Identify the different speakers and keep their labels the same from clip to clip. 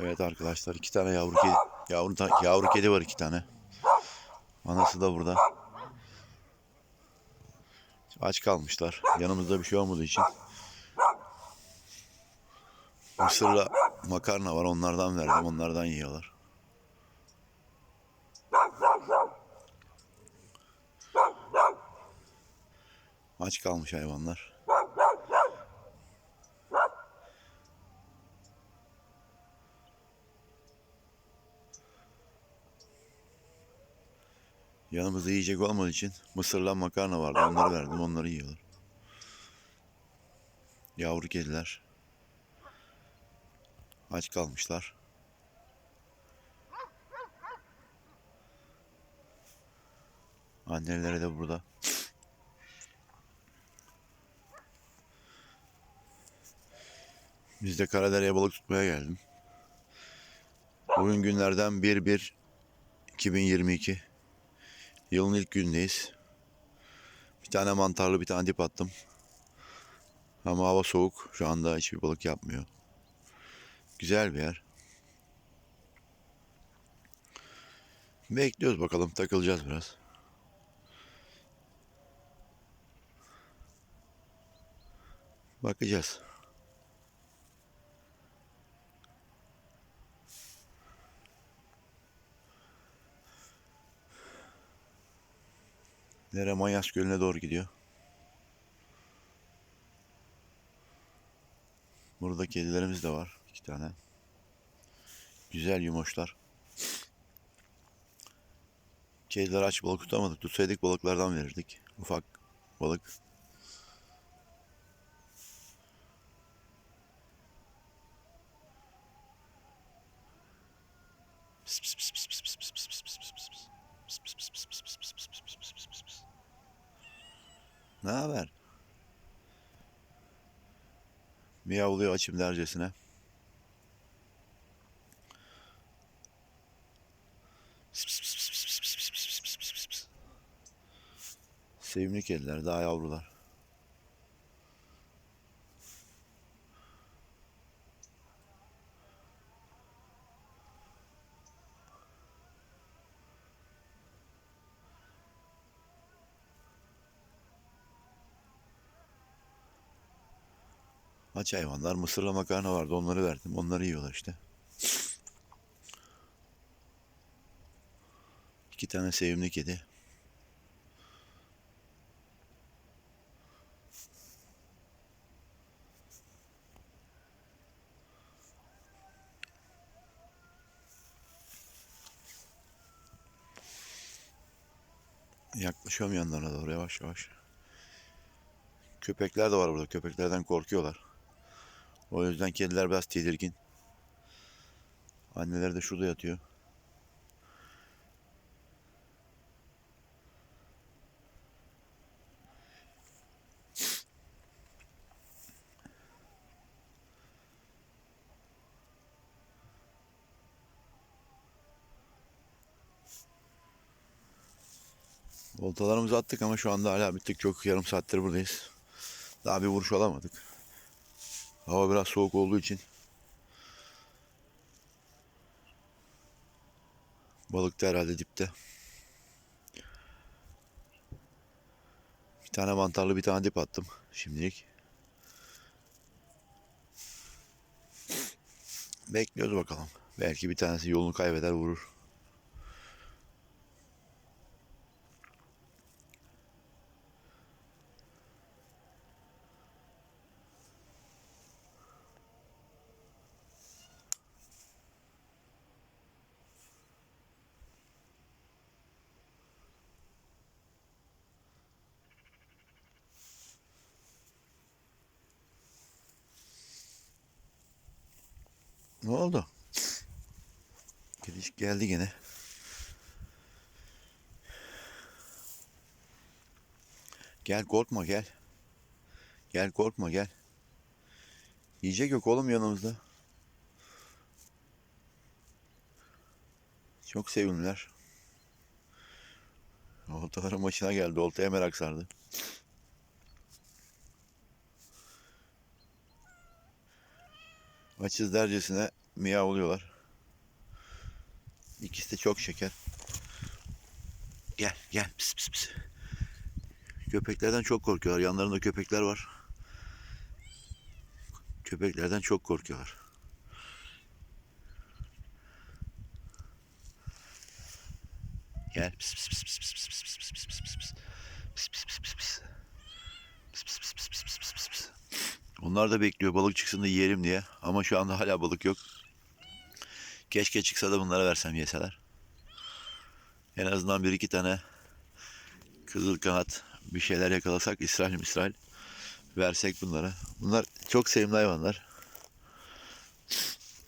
Speaker 1: Evet arkadaşlar iki tane yavru kedi, yavru, yavru kedi var iki tane. Anası da burada. Aç kalmışlar. Yanımızda bir şey olmadığı için. Mısırla makarna var onlardan verdim. Onlardan yiyorlar. Aç kalmış hayvanlar. Yanımızda yiyecek olmadığı için mısırla makarna vardı. Onları verdim. Onları yiyorlar. Yavru kediler. Aç kalmışlar. Anneleri de burada. Biz de Karadere'ye balık tutmaya geldim. Bugün günlerden 1-1-2022. Yılın ilk gündeyiz. Bir tane mantarlı bir tane dip attım. Ama hava soğuk. Şu anda hiçbir balık yapmıyor. Güzel bir yer. Bekliyoruz bakalım. Takılacağız biraz. Bakacağız. Nere Manyas Gölü'ne doğru gidiyor. Burada kedilerimiz de var. iki tane. Güzel yumoşlar. Kedileri aç balık tutamadık. Tutsaydık balıklardan verirdik. Ufak balık. Pıs pıs pıs pıs. Ne haber? Miyavlıyor açım dercesine. Sevimli kediler, daha yavrular. Aç hayvanlar. Mısırla makarna vardı. Onları verdim. Onları yiyorlar işte. İki tane sevimli kedi. Yaklaşıyorum yanlarına doğru yavaş yavaş. Köpekler de var burada. Köpeklerden korkuyorlar. O yüzden kediler biraz tedirgin. Anneler de şurada yatıyor. Voltalarımızı attık ama şu anda hala bittik. Çok yarım saattir buradayız. Daha bir vuruş alamadık. Hava biraz soğuk olduğu için balık da herhalde dipte. Bir tane mantarlı bir tane dip attım şimdilik. Bekliyoruz bakalım. Belki bir tanesi yolunu kaybeder vurur. Ne oldu? Kedicik geldi gene. Gel korkma gel. Gel korkma gel. Yiyecek yok oğlum yanımızda. Çok sevimliler. Oltaların başına geldi. Oltaya merak sardı. Açız dercesine miyavlıyorlar. İkisi de çok şeker. Gel gel pis pis pis. Köpeklerden çok korkuyorlar. Yanlarında köpekler var. Köpeklerden çok korkuyorlar. Gel pis pis pis pis pis pis pis pis pis pis pis pis. Pis pis pis Onlar da bekliyor balık çıksın da yiyelim diye. Ama şu anda hala balık yok. Keşke çıksa da bunlara versem yeseler. En azından bir iki tane kızıl kanat bir şeyler yakalasak İsrail İsrail versek bunlara. Bunlar çok sevimli hayvanlar.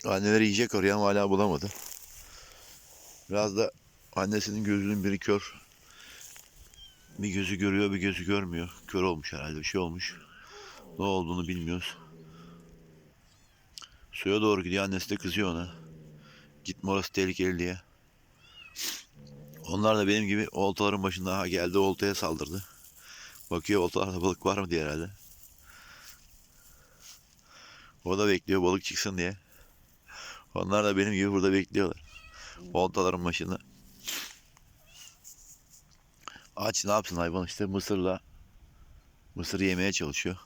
Speaker 1: Anneleri yiyecek ama hala bulamadı. Biraz da annesinin gözünün biri kör. Bir gözü görüyor bir gözü görmüyor. Kör olmuş herhalde bir şey olmuş. Ne olduğunu bilmiyoruz. Suya doğru gidiyor annesi de kızıyor ona. Gitme orası tehlikeli diye. Onlar da benim gibi oltaların başında ha geldi oltaya saldırdı. Bakıyor oltalarda balık var mı diye herhalde. O da bekliyor balık çıksın diye. Onlar da benim gibi burada bekliyorlar. Oltaların başında. Aç ne yapsın hayvan işte mısırla mısır yemeye çalışıyor.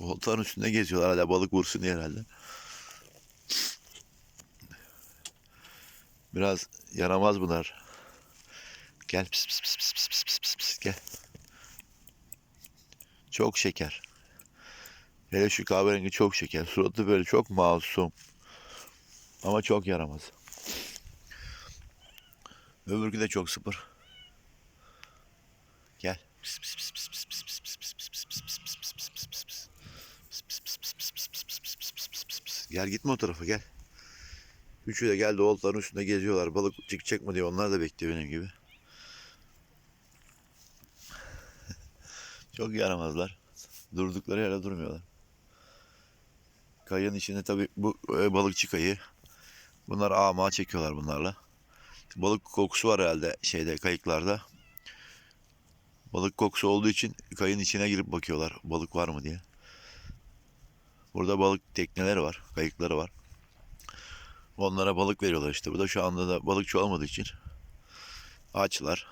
Speaker 1: Oltaların üstünde geziyorlar hala balık vursun diye herhalde. Biraz yaramaz bunlar. Gel pis pis pis pis pis pis pis pis gel. Çok şeker. Hele şu kahverengi çok şeker. Suratı böyle çok masum. Ama çok yaramaz. Öbürkü de çok sıfır. Gel. Gel gitme o tarafa gel. Üçü de geldi oltların üstünde geziyorlar. Balık çıkacak mı diye onlar da bekliyor benim gibi. Çok yaramazlar. Durdukları yere durmuyorlar. Kayanın içinde tabii bu e, balıkçı kayı. Bunlar ama çekiyorlar bunlarla. Balık kokusu var herhalde şeyde kayıklarda. Balık kokusu olduğu için kayın içine girip bakıyorlar balık var mı diye. Burada balık tekneleri var, kayıkları var. Onlara balık veriyorlar işte. Bu da şu anda da balıkçı olmadığı için açlar.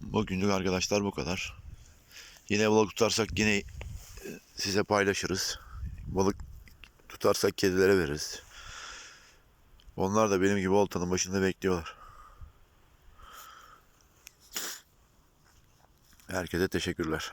Speaker 1: Bugünlük arkadaşlar bu kadar. Yine balık tutarsak yine e, size paylaşırız. Balık tutarsak kedilere veririz. Onlar da benim gibi oltanın başında bekliyorlar. Herkese teşekkürler.